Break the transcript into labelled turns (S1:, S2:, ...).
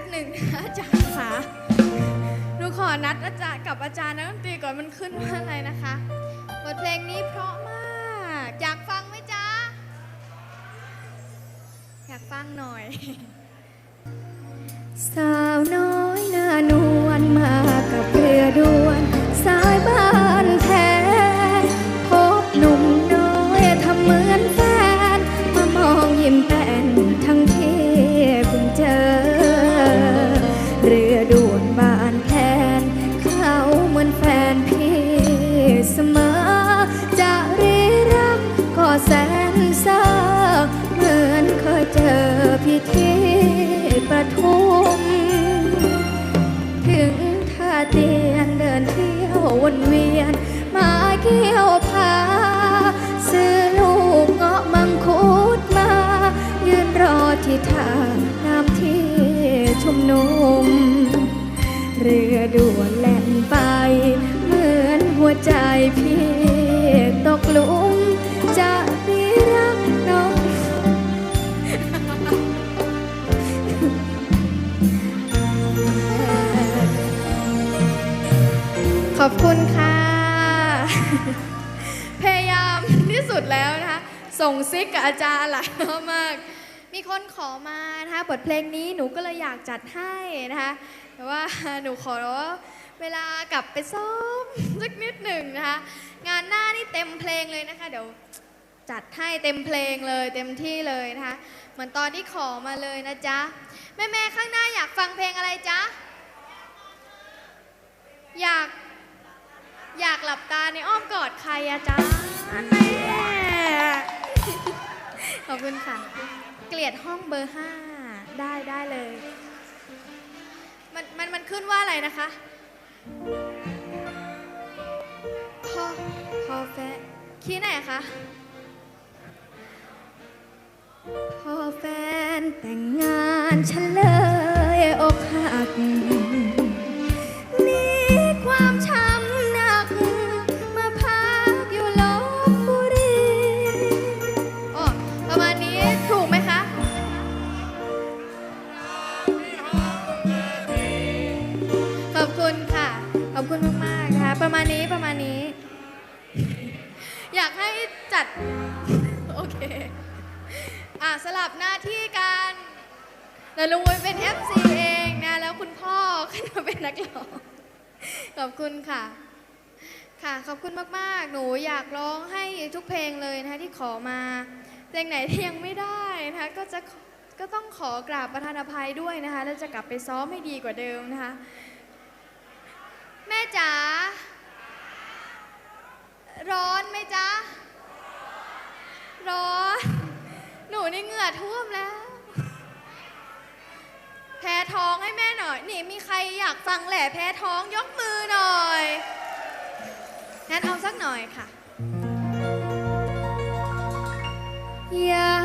S1: ป๊บหนึ่งนะอาจารย์ค่ะหนูขอนัดอาจารย์กับอาจารย์นักดนตรีก่อนมันขึ้นว่าอะไรนะคะบทเพลงนี้เพราะมากอยากฟังไหมจ๊ะอยากฟังหน่อย สาวน้อย เรือด่วนแล่นไป เหมือนหัวใจพี่ตกหลุมจะมีรักน้องขอบคุณค่ะ พยายามที่สุดแล้วนะคะ ส่งซิกกับอาจารย์หลายรอบมาก มีคนขอมานะคะบทเพลงนี้หนูก็เลยอยากจัดให้นะคะ แต่ว่าหนูขอเวลากลับไปซ้อมสักนิดหนึ่งนะคะ งานหน้านี่เต็มเพลงเลยนะคะ เดี๋ยวจัดให้เต็มเพลงเลยเต็มที่เลยนะคะ เหมือนตอนที่ขอมาเลยนะจ๊ะ แม่ๆข้างหน้าอยากฟังเพลงอะไรจ๊ะ อยากอยากหลับตาในอ้อมกอดใครอะจ๊ะแม่ขอบคุณค่ะ เกลียดห้องเบอร์ห้าได้ได้เลย มันมันมันขึ้นว่าอะไรนะคะพอพอแฟนคีย์ไหนคะพอแฟนแต่งงานฉันเลยอกหัก ประมาณนี้ประมาณนี้ อยากให้จัด โอเค อะสลับหน้าที่กันแต่ลุงวุ้ยเป็น FC เองนะ แล้วคุณพ่อขึ้นมาเป็นนักร้อง ขอบคุณค่ะ ค่ะ ขอบคุณมาก ๆ หนูอยากร้องให้ทุกเพลงเลยนะคะที่ขอมา เพลงไหนที่ยังไม่ได้นะคะก็จะก็ต้องขอกราบประธานอภัยด้วยนะคะ แล้วจะกลับไปซ้อมให้ดีกว่าเดิมนะคะ แม่จ๋า ร้อนไหมจ๊ะ ร้อน หนูนี่เหงื่อท่วมแล้ว แพ้ท้องให้แม่หน่อย นี่มีใครอยากฟังแหล่แพ้ท้องยกมือหน่อยงั้นเอาสักหน่อยค่ะ อยา